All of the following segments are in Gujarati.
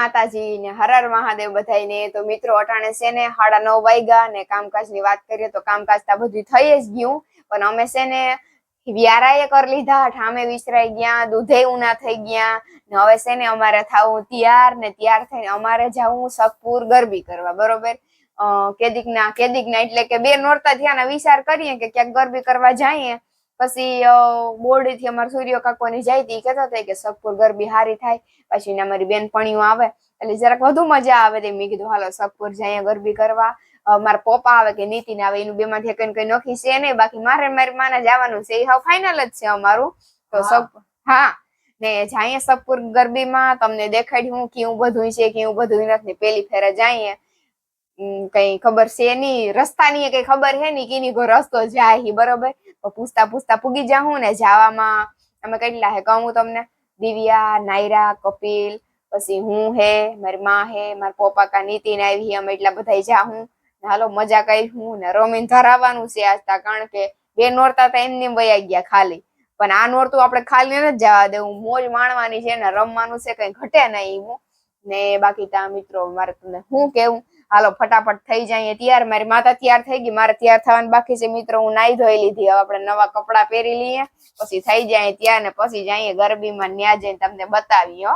માતાજી ને હરર હર મહાદેવ બધાયને. તો મિત્રો, અટાણે છે ને સાડા નવ વાગ્યા ને કામકાજની વાત કરીએ તો કામકાજ તો બધું થઈ જ ગયું. પણ અમે છે ને વ્યારાએ કરી લીધા, ઠામે વિસરાઈ ગયા, દૂધે ઉના થઈ ગયા. ને હવે છે ને અમારે થાવું તૈયાર ને તૈયાર થઈને અમારે જવું સખપુર ગરબી કરવા, બરોબર? કેદીકના કેદીકના એટલે કે બે નોરતા થયાના વિચાર કરીએ કે ક્યાંક ગરબી કરવા જઈએ. પછી બોરડી થી અમારા સૂર્ય કાકોની જાય તી કહેતા હતા કે સગપુર ગરબી હારી થાય. પછી ને અમારી બેનપણીઓ આવે એટલે જરાક વધુ મજા આવે તે મેં કીધું હાલો સગપુર જાય ગરબી કરવા. મારા પપ્પા આવે કે નીતિન આવે એનું બે માંથી કઈ કઈ નોખી છે નહીં બાકી મારે મારી માને જવાનું છે એ હવે ફાઇનલ જ છે અમારું. તો હા. સબ હા. ને જાઈએ સકપુર ગરબીમાં તમને દેખાડ્યું કેવું બધું છે કેવું બધું નથી પેલી ફેરે જાઈએ. કઈ ખબર છે નહીં રસ્તાની કઈ ખબર હે નહીં કેની રસ્તો જાય હી બરોબર? પૂછતા પૂછતા પૂગી જાઉં ને જાવામાં. અમે કેટલા હે, કહું તમને દિવ્યા, નાયરા, કપિલ, પછી હું હે, મારી માં હે, મારા પપ્પા કા નીતિન આવી અમે એટલા બધા જાઉં ને હાલો, મજા કરી હું ને રમીને ધરાવવાનું છે આજતા કારણ કે બે નોરતા તો એમને એમ વયા ગયા ખાલી. પણ આ નોરતું આપણે ખાલી નથી જવા દેવું. મોજ માણવાની છે ને, રમવાનું છે, કઈ ઘટે નહીં હું. ને બાકી તા મિત્રો, મારે તમને હું કેવું હાલો ફટાફટ થઈ જાય તૈયાર. મારી માતા તૈયાર થઈ ગઈ મારે તૈયાર થવાનું બાકી છે. મિત્રો હું નાઈ ધોઈ લીધી. હવે આપણે નવા કપડા પહેરી લઈએ. પછી થઈ જાય તૈયાર ને પછી જઈએ ગરબીમાં ન્યા જઈને તમને બતાવી હો.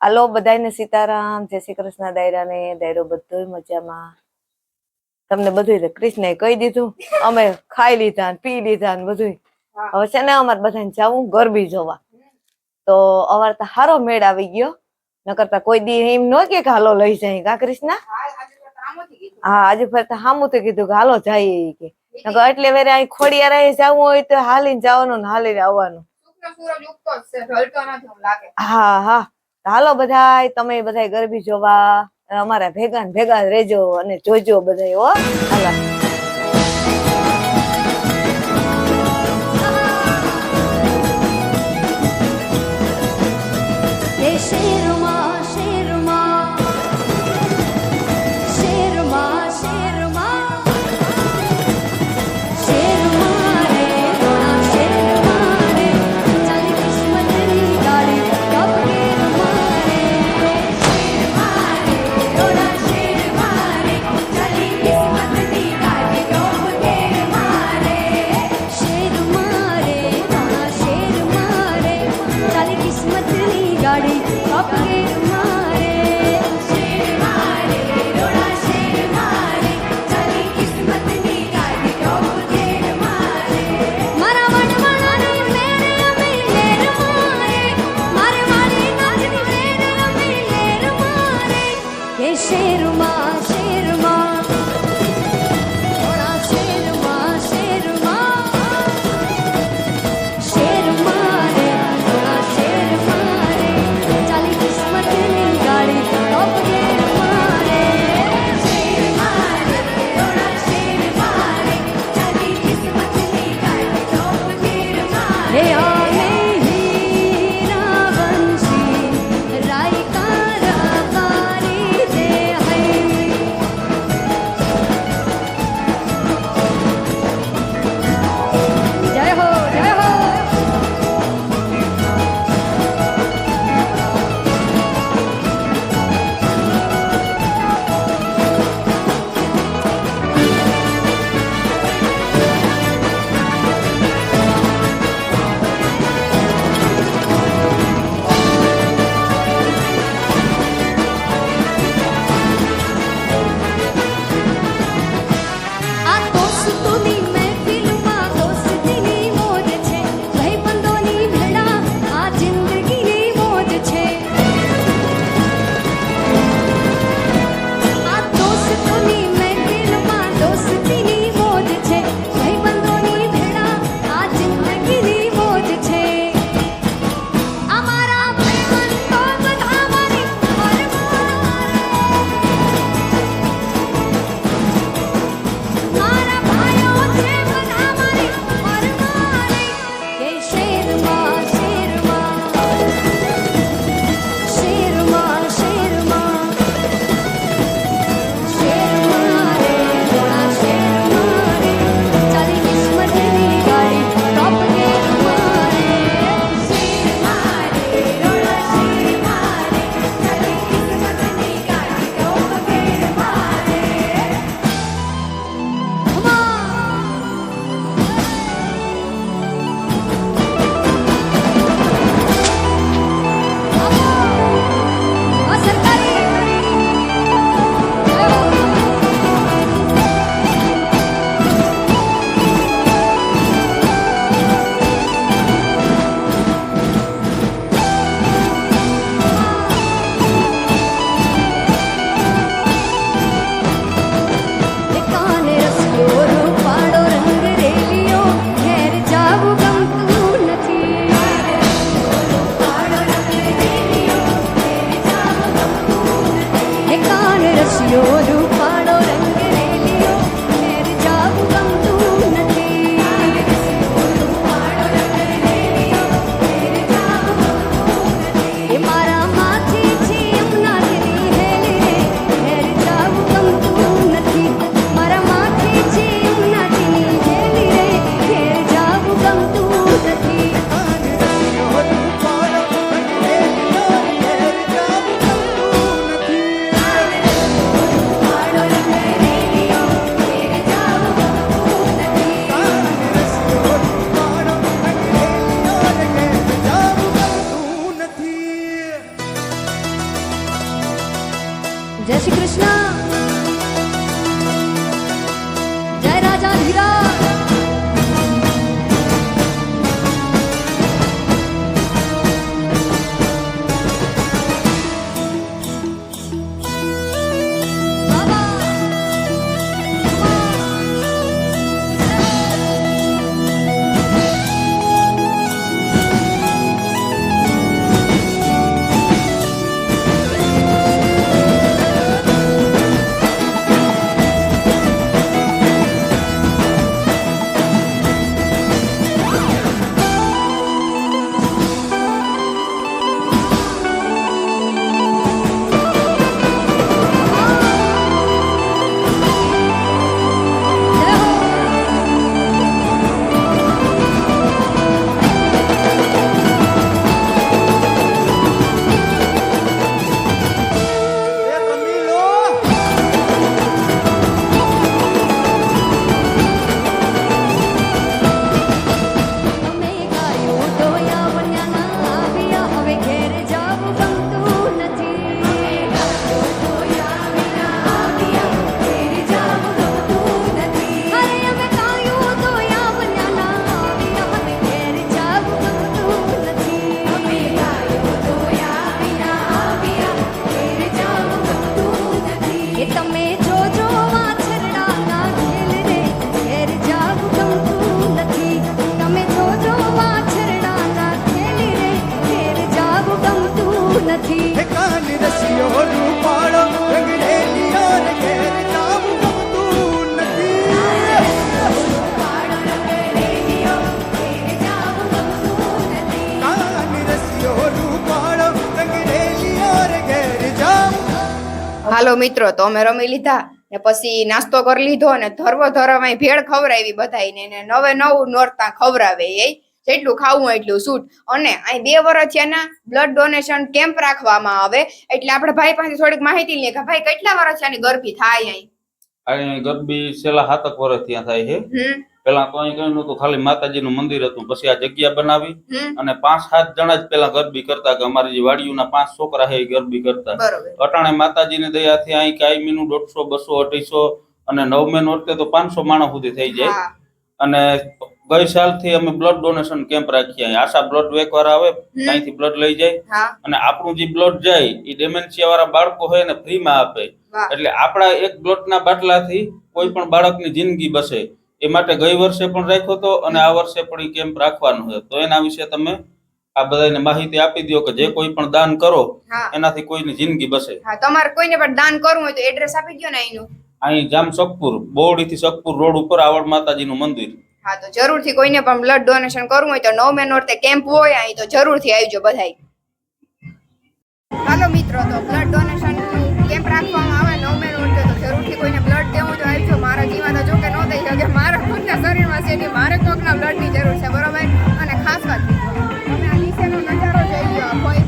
હાલો બધાને સીતારામ. જય શ્રી કૃષ્ણ દાયરાને. દાયરો બધો મજામાં. તમને બધું કૃષ્ણએ કહી દીધું. અમે ખાઈ લીધા પી લીધા ને બધું હવે છે ને અમારે બધાને જવું ગરબી જોવા. તો અવાર તો હારો મેળ આવી ગયો. નકર તો કોઈ દી એમ ન કે કે હાલો લઈ જાય કા કૃષ્ણ? હા આજે ફરતા હામું તો કીધું કે હાલો જાય કે. નકર એટલે વેરે અહીં ખોડિયાર જવું હોય તો હાલીને જવાનું ને હાલીને આવવાનું. હા હા. હાલો બધા તમે બધાય ગરબી જોવા અમારા ભેગા ને ભેગા રેજો અને જોજો બધાય હો. હાલા. હે હાલો મિત્રો, તો અમે રમી લીધા ને પછી નાસ્તો કરી લીધો ને ધરવો ધરવામાં ભેળ ખવડાવી બધાને ને નવે નવું નોરતા ખવડાવે એ. જેટલું ખાવું એટલું સૂટ. અને અહીં બે વર્ષ થયાના બ્લડ ડોનેશન કેમ્પ રાખવામાં આવે. એટલે આપણે ભાઈ પાસે થોડીક માહિતી લઈએ કે ભાઈ કેટલા વર્ષ થયાની ગરબી થાય અહીં? અહીં ગરબી છેલ્લા સાતક વર્ષ ત્યાં થાય છે. પેલા તો અહીં કઈ નતું ખાલી માતાજીનું મંદિર હતું. પછી આ જગ્યા બનાવી અને પાંચ સાત જણા જ પેલા ગરબી કરતા કે અમારી જે વાડીઓના પાંચ છોકરા છે એ ગરબી કરતા. અટાણે માતાજીની દયાથી અહીં કાયમીનું દોઢસો બસો અઢીસો અને નવમે વખતે તો પાંચસો માણસ સુધી થઈ જાય. અને ગઈ સાલથી અમે બ્લડ ડોનેશન કેમ્પ રાખીએ અહીં. આશા બ્લડ બેંક વાળા આવે ત્યાંથી બ્લડ લઈ જાય. અને આપણું જે બ્લડ જાય એ ડેમેન્શિયા વાળા બાળકો હોય ને ફ્રીમાં આપે. વાહ એટલે આપણા એક બ્લડના બાટલાથી કોઈ પણ બાળકની જિંદગી બસે એ માટે ગઈ વર્ષે પણ રાખ્યો હતો અને આ વર્ષે પણ એ કેમ્પ રાખવાનો છે. તો એના વિશે તમે આ બધાને માહિતી આપી દો કે જે કોઈ પણ દાન કરો એનાથી કોઈની જિંદગી બસે. હા તમારે કોઈને પણ દાન કરવું હોય તો એડ્રેસ આપી દો ને અહીંનું. અહીં જામ સકપુર બોરડી થી સકપુર રોડ ઉપર આવડ માતાજીનું મંદિર. હા તો જરૂરથી કોઈને પણ બ્લડ ડોનેશન કરવું હોય તો નવમે નોરતે કેમ્પ હોય અહીં તો જરૂરથી આવજો બધાય. હાલો મિત્રો તો બ્લડ ડોનેશન કેમ્પ રાખવામાં આવે નવમે નોરતે તો જરૂરથી કોઈને બ્લડ દેવું તો આવજો મારા જીવન જો કે ન થઈ શકે. મારા ખુદના શરીરમાં છે એની મારે કોકના બ્લડની જરૂર છે, બરોબર? અને ખાસ વાત નીચેનો નજારો જોઈ લો કોઈ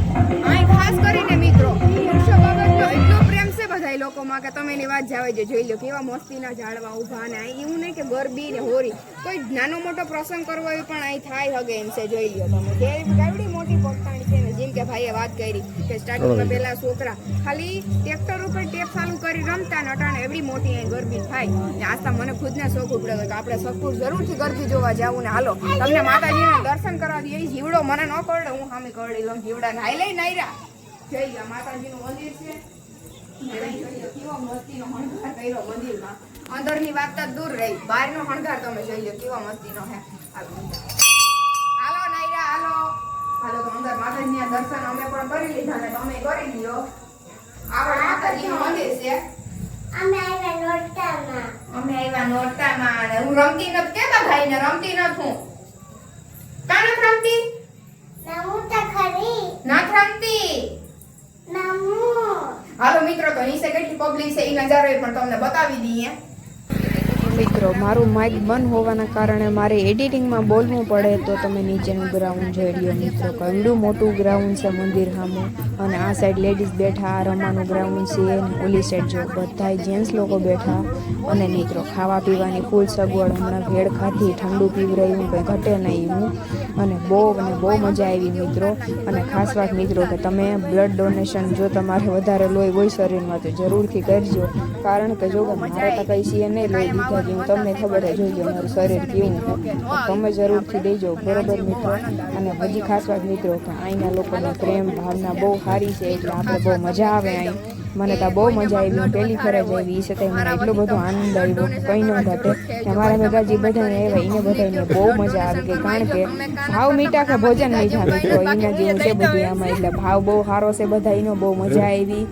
ખાસ કરીને મિત્રો, વૃક્ષો બાબતનો એટલો પ્રેમ છે બધા લોકોમાં કે તમે એની વાત જાવે જે જોઈ લો કેવા મસ્તીના ઝાડવા ઊભા ને એવું નહીં કે ગરબી ને હોરી કોઈ નાનો મોટો પ્રસંગ કરવો હોય પણ અહીં થાય હગે એમ છે, જોઈ લો તમે. કેવી મોટી ભાઈએ વાત કરી કે સ્ટાર્ટિંગમાં પહેલા છોકરા ખાલી ટ્રેક્ટર ઉપર ટેપ ચાલુ કરી રમતા ને અટાણે એવડી મોટી અહીં ગરબી થાય. ને આસ્તા મને ખુદને શોખ ઉપડ્યો કે આપણે સકપુર જરૂરથી ગરબી જોવા જાવું ને હાલો, તમને માતાજીના દર્શન કરવા દે જીવડો મને ન કરડે, હું સામે કરડી લઉં, જીવડા હાઈ લઈ નાયરા. જઈ ગયા માતાજીનું મંદિર છે. અંદર અંદરની વાત દૂર રહી બહાર નો શણગાર તમે જોઈ લો, કેવા મસ્તી નો હે હાલો નાયરા, હાલો. હાલો તો અંદર માતાજીના દર્શન અમે પણ કરી લીધા ને તમે કરી લ્યો આપણા માતાજીનું મંદિર છે? અમે આવ્યા નોરતામાં. અમે આવ્યા નોરતામાં અને હું રમતી નથી કેતા ભાઈને રમતી નથી હું. કા રમતી? ના હું તો ખરી. ના રમતી? ના હું. હાલો મિત્રો તો નીચે કેટલી પબ્લિક છે એ નજારો પણ તમને બતાવી દઈએ. મિત્રો, મારું માઇક બંધ હોવાના કારણે મારે એડિટિંગમાં બોલવું પડે તો તમે નીચેનું ગ્રાઉન્ડ જોઈ લ્યો મિત્રો. કંડું મોટું ગ્રાઉન્ડ છે મંદિર સામે. અને આ સાઈડ લેડીઝ બેઠા, આ રમવાનું ગ્રાઉન્ડ છે ઓલી સાઈડ જો. બધા જેન્ટ્સ લોકો બેઠા. અને મિત્રો, ખાવા પીવાની ફૂલ સગવડ હમણાં ભેળ ખાધી, ઠંડુ પીવરાયું કંઈ ઘટે નહીં હું અને બહુ અને બહુ મજા આવી મિત્રો. અને ખાસ વાત મિત્રો કે તમે બ્લડ ડોનેશન જો તમારે વધારે લોહી હોય શરીરમાં, તો જરૂરથી કરજો. કારણ કે જો કે મારે તો કઈ સીએ નહીં લોહી દીધા જેવું, તમને ખબર જ કે મારું શરીર કેવું. તમે જરૂરથી દેજો, બરોબર મિત્રો? અને હજી ખાસ વાત મિત્રો કે અહીંના લોકોનો પ્રેમ ભાવના બહુ સારી છે, એટલે આપણે બહુ મજા આવે અહીં. મને તો બહુ મજા આવી પહેલી ફરજ આવી એ છતાંય મને એટલો બધો આનંદ આવ્યો કંઈ ન ઘટે અમારા ભેગાજી બધાને આવ્યા એને બધાને બહુ મજા આવી ગઈ. કારણ કે ભાવ મીઠા કે ભોજન મીઠા મિત્રો એના જેવું છે બધું આમાં. એટલે ભાવ બહુ સારો છે બધા એનો બહુ મજા આવી.